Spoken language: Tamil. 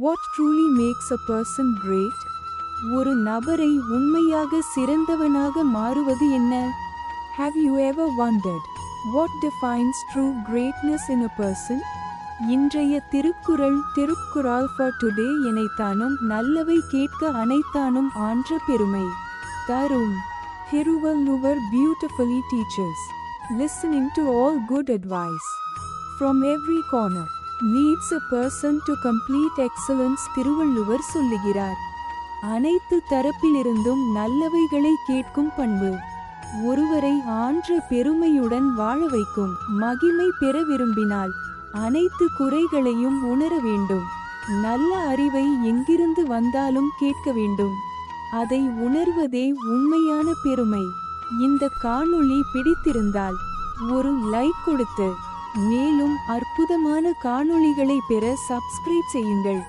What truly makes a person great ஒரு நபரை உண்மையாக சிறந்தவனாக மாறுவது என்ன have you ever wanted what defines true greatness in a person இன்றைய திருக்குறள் திருக்குறால் ஃபார் டுடே இணைத்தானும் நல்லவை கேட்க அனைத்தானும் ஆன்ற பெருமை தரும் Thiruvalluvar beautifully teaches listening to all good advice from every corner needs a person to complete excellence Thiruvalluvar சொல்லுகிறார். அனைத்து தரப்பிலிருந்தும் நல்லவைகளை கேட்கும் பண்பு. ஒருவரை ஆன்ற பெருமையுடன் வாழ வைக்கும் மகிமை பெற விரும்பினால் அனைத்து குறைகளையும் உணர வேண்டும். நல்ல அறிவை எங்கிருந்து வந்தாலும் கேட்க வேண்டும். அதை உணர்வதே உண்மையான பெருமை. இந்த காணொளி பிடித்திருந்தால் ஒரு லைக் கொடுத்து மேலும் அற்புதமான காணொளிகளை பெற சப்ஸ்கிரைப் செய்யுங்கள்.